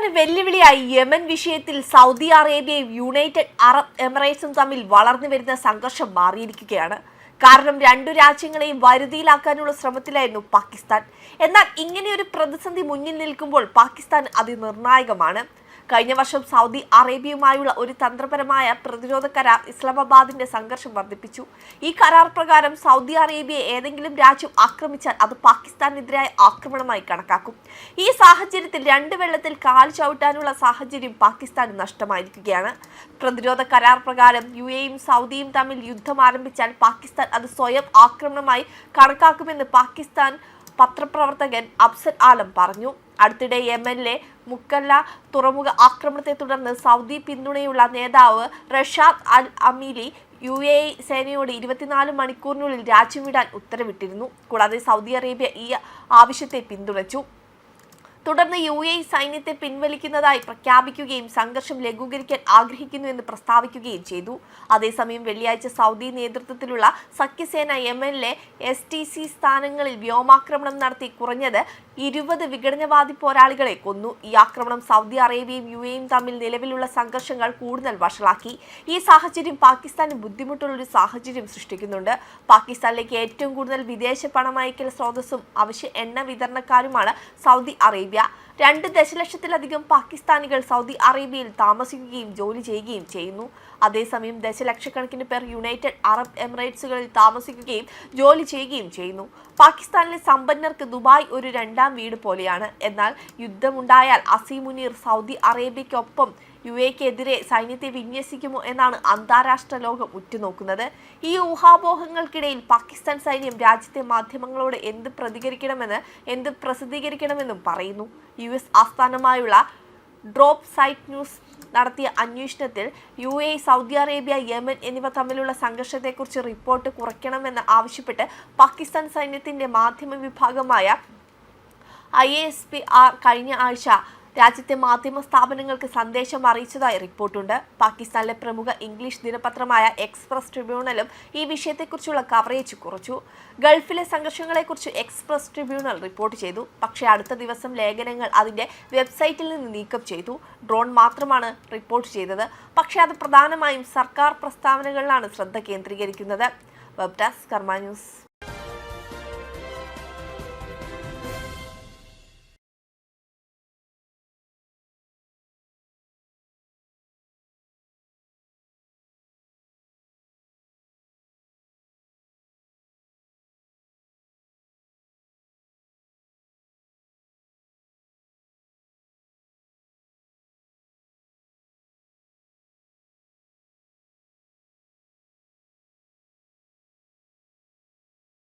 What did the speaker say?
പാകിസ്ഥാന് വെല്ലുവിളിയായി യമൻ വിഷയത്തിൽ സൗദി അറേബ്യയും യുണൈറ്റഡ് അറബ് എമിറേറ്റ്സും തമ്മിൽ വളർന്നു വരുന്ന സംഘർഷം മാറിയിരിക്കുകയാണ്. കാരണം രണ്ടു രാജ്യങ്ങളെയും വരുതിയിലാക്കാനുള്ള ശ്രമത്തിലായിരുന്നു പാകിസ്ഥാൻ. എന്നാൽ ഇങ്ങനെയൊരു പ്രതിസന്ധി മുന്നിൽ നിൽക്കുമ്പോൾ പാകിസ്ഥാൻ അതിനിർണായകമാണ്. കഴിഞ്ഞ വർഷം സൗദി അറേബ്യയുമായുള്ള ഒരു തന്ത്രപരമായ പ്രതിരോധ കരാർ ഇസ്ലാമാബാദിന്റെ സംഘർഷം വർദ്ധിപ്പിച്ചു. ഈ കരാർ പ്രകാരം സൗദി അറേബ്യയെ ഏതെങ്കിലും രാജ്യം ആക്രമിച്ചാൽ അത് പാകിസ്ഥാനെതിരായ ആക്രമണമായി കണക്കാക്കും. ഈ സാഹചര്യത്തിൽ രണ്ട് വെള്ളത്തിൽ കാൽ ചവിട്ടാനുള്ള സാഹചര്യം പാകിസ്ഥാന് നഷ്ടമായിരിക്കുകയാണ്. പ്രതിരോധ കരാർ പ്രകാരം യു എയും സൗദിയും തമ്മിൽ യുദ്ധം ആരംഭിച്ചാൽ പാകിസ്ഥാൻ അത് സ്വയം ആക്രമണമായി കണക്കാക്കുമെന്ന് പാകിസ്ഥാൻ പത്രപ്രവർത്തകൻ അഫ്സൽ ആലം പറഞ്ഞു. അടുത്തിടെ യമനിലെ മുക്കല്ല തുറമുഖ ആക്രമണത്തെ തുടർന്ന് സൗദി പിന്തുണയുള്ള നേതാവ് റഷാദ് അൽ അമീലി യു എ സേനയോട് ഇരുപത്തിനാല് മണിക്കൂറിനുള്ളിൽ രാജ്യം വിടാൻ ഉത്തരവിട്ടിരുന്നു. കൂടാതെ സൗദി അറേബ്യ ഈ ആവശ്യത്തെ പിന്തുണച്ചു. തുടർന്ന് യു എ സൈന്യത്തെ പിൻവലിക്കുന്നതായി പ്രഖ്യാപിക്കുകയും സംഘർഷം ലഘൂകരിക്കാൻ ആഗ്രഹിക്കുന്നു എന്ന് പ്രസ്താവിക്കുകയും ചെയ്തു. അതേസമയം വെള്ളിയാഴ്ച സൗദി നേതൃത്വത്തിലുള്ള സഖ്യസേന യമനിലെ എസ് ടി സി സ്ഥാനങ്ങളിൽ വ്യോമാക്രമണം നടത്തി കുറഞ്ഞത് ഇരുപത് വിഘടനവാദി പോരാളികളെ കൊന്നു. ഈ ആക്രമണം സൗദി അറേബ്യയും യു എയും തമ്മിൽ നിലവിലുള്ള സംഘർഷങ്ങൾ കൂടുതൽ വഷളാക്കി. ഈ സാഹചര്യം പാകിസ്ഥാന് ബുദ്ധിമുട്ടുള്ള ഒരു സാഹചര്യം സൃഷ്ടിക്കുന്നുണ്ട്. പാകിസ്ഥാനിലേക്ക് ഏറ്റവും കൂടുതൽ വിദേശ പണമയക്കൽ സ്രോതസ്സും അവശ്യ എണ്ണ വിതരണക്കാരുമാണ് സൗദി അറേബ്യ. രണ്ട് ദശലക്ഷത്തിലധികം പാകിസ്ഥാനികൾ സൗദി അറേബ്യയിൽ താമസിക്കുകയും ജോലി ചെയ്യുകയും ചെയ്യുന്നു. അതേസമയം ദശലക്ഷക്കണക്കിന് പേർ യുണൈറ്റഡ് അറബ് എമിറേറ്റ്സുകളിൽ താമസിക്കുകയും ജോലി ചെയ്യുകയും ചെയ്യുന്നു. പാകിസ്ഥാനിലെ സമ്പന്നർക്ക് ദുബായ് ഒരു രണ്ടാം വീട് പോലെയാണ്. എന്നാൽ യുദ്ധമുണ്ടായാൽ അസീമുനീർ സൗദി അറേബ്യയ്ക്കൊപ്പം യു എക്കെതിരെ സൈന്യത്തെ വിന്യസിക്കുമോ എന്നാണ് അന്താരാഷ്ട്ര ലോകം ഉറ്റുനോക്കുന്നത്. ഈ ഊഹാപോഹങ്ങൾക്കിടയിൽ പാകിസ്ഥാൻ സൈന്യം രാജ്യത്തെ മാധ്യമങ്ങളോട് എന്ത് പ്രതികരിക്കണമെന്ന് എന്ത് പ്രസിദ്ധീകരിക്കണമെന്നും പറയുന്നു. യു എസ് ആസ്ഥാനമായുള്ള ഡ്രോപ്പ് സൈറ്റ് ന്യൂസ് നടത്തിയ അന്വേഷണത്തിൽ U A Saudi Arabia Yemen എന്നിവ തമ്മിലുള്ള സംഘർഷത്തെക്കുറിച്ച് റിപ്പോർട്ട് കുറയ്ക്കണമെന്ന് ആവശ്യപ്പെട്ട് പാകിസ്ഥാൻ സൈന്യത്തിന്റെ മാധ്യമ വിഭാഗമായ ഐ എസ് പി ആർ കഴിഞ്ഞ ആഴ്ച രാജ്യത്തെ മാധ്യമ സ്ഥാപനങ്ങൾക്ക് സന്ദേശം അറിയിച്ചതായി റിപ്പോർട്ടുണ്ട്. പാകിസ്ഥാനിലെ പ്രമുഖ ഇംഗ്ലീഷ് ദിനപത്രമായ എക്സ്പ്രസ് ട്രിബ്യൂണലും ഈ വിഷയത്തെക്കുറിച്ചുള്ള കവറേജ് കുറച്ചു. ഗൾഫിലെ സംഘർഷങ്ങളെക്കുറിച്ച് എക്സ്പ്രസ് ട്രിബ്യൂണൽ റിപ്പോർട്ട് ചെയ്തു. പക്ഷേ അടുത്ത ദിവസം ലേഖനങ്ങൾ അതിന്റെ വെബ്സൈറ്റിൽ നിന്ന് നീക്കം ചെയ്തു. ഡ്രോൺ മാത്രമാണ് റിപ്പോർട്ട് ചെയ്തത്. പക്ഷേ അത് പ്രധാനമായും സർക്കാർ പ്രസ്താവനകളിലാണ് ശ്രദ്ധ കേന്ദ്രീകരിക്കുന്നത്. Web desk news.